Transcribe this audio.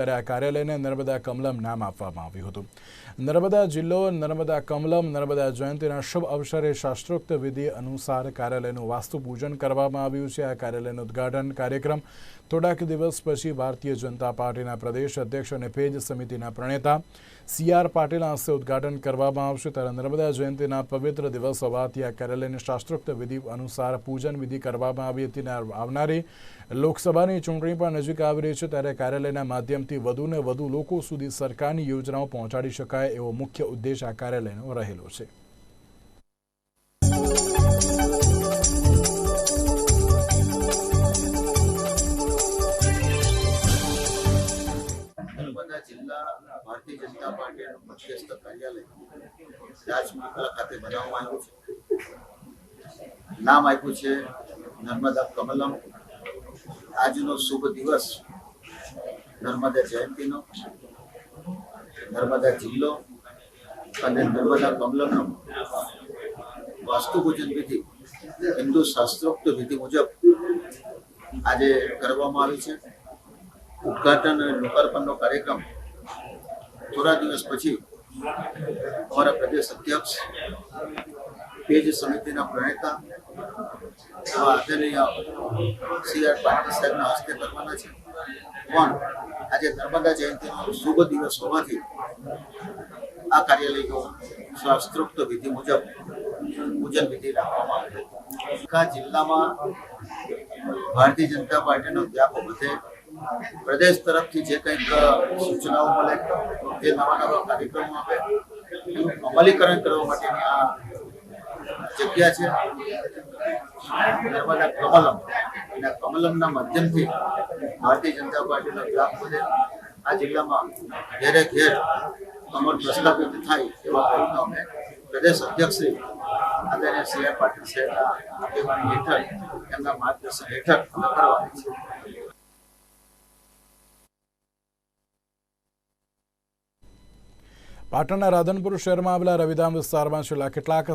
ત્યારે આ કાર્યાલયને નર્મદા કમલમ નામ આપવામાં આવ્યું હતું. નર્મદા જિલ્લો, નર્મદા કમલમ, નર્મદા જયંતિના શુભ અવસરે શાસ્ત્રોક્ત વિધિ અનુસાર કાર્યાલયનું વાસ્તુ પૂજન કરવામાં આવ્યું છે. આ કાર્યાલયનું ઉદ્ઘાટન કાર્યક્રમ થોડાક દિવસ પછી ભારતીય જનતા પાર્ટીના પ્રદેશ અધ્યક્ષ અને પેજ સમિતિના પ્રણેતા સી આર પાટીલના હસ્તે ઉદ્ઘાટન કરવામાં આવશે. ત્યારે નર્મદા જયંતિના પવિત્ર દિવસ હોવાથી આ કાર્યાલયની શાસ્ત્રોક્ત વિધિ અનુસાર પૂજન વિધિ કરવામાં આવી હતી. આવનારી લોકસભાની ચૂંટણી પણ નજીક આવી રહી છે. ત્યારે કાર્યાલયના માધ્યમથી વધુને વધુ લોકો સુધી સરકારની યોજનાઓ પહોંચાડી શકાય એવો મુખ્ય ઉદ્દેશ આ કાર્યાલયનો રહેલો છે. છે. નામ આપ્યું છે નર્મદા કમલમ. આજનો શુભ દિવસ નર્મદા જયંતિનો, નર્મદા જિલ્લો અને નર્મદા કમલમનો વાસ્તુ પૂજન વિધિ, હિન્દુ શાસ્ત્રોક્ત વિધિ મુજબ આજે કરવામાં આવી છે. ઉદઘાટન અને લોકાર્પણનો કાર્યક્રમ થોડા દિવસ પછી અમારા પ્રદેશ અધ્યક્ષ, પેજ સમિતિના પ્રણેતા એવા આદરણીય સી આર પાટીલ સાહેબના હસ્તે કરવાના છે. પણ આજે નર્મદા જયંતિનો શુભ દિવસ હોવાથી આ કાર્યાલયનો શાસ્ત્રોક્ત વિધિ મુજબ પૂજન વિધિ રાખવામાં આવી આખા જિલ્લામાં ભારતીય જનતા પાર્ટીનો વ્યાપ વધે. પ્રદેશ તરફથી જે કંઈક સૂચનાઓ મળે જે નવા નવા કાર્યક્રમો આપે. અમલીકરણ કરવા માટેની આ જગ્યા છે. નર્મદા કમલમ. અને કમલમના માધ્યમથી ભારતીય જનતા પાર્ટીનો વ્યાપ વધે આ જિલ્લામાં ઘેરે ઘેર અમર પ્રસ્થાપિત થાય એવા પ્રયત્નો અમે પ્રદેશ અધ્યક્ષશ્રી આદરણીય સી આર પાટીલ સાહેબના આગેવાની હેઠળ એમના માર્ગદર્શન હેઠળ અમે કરવાની છે પાટણના રાધનપુર શહેરમાં આવેલા રવિધામ વિસ્તારમાં છેલ્લા કેટલાક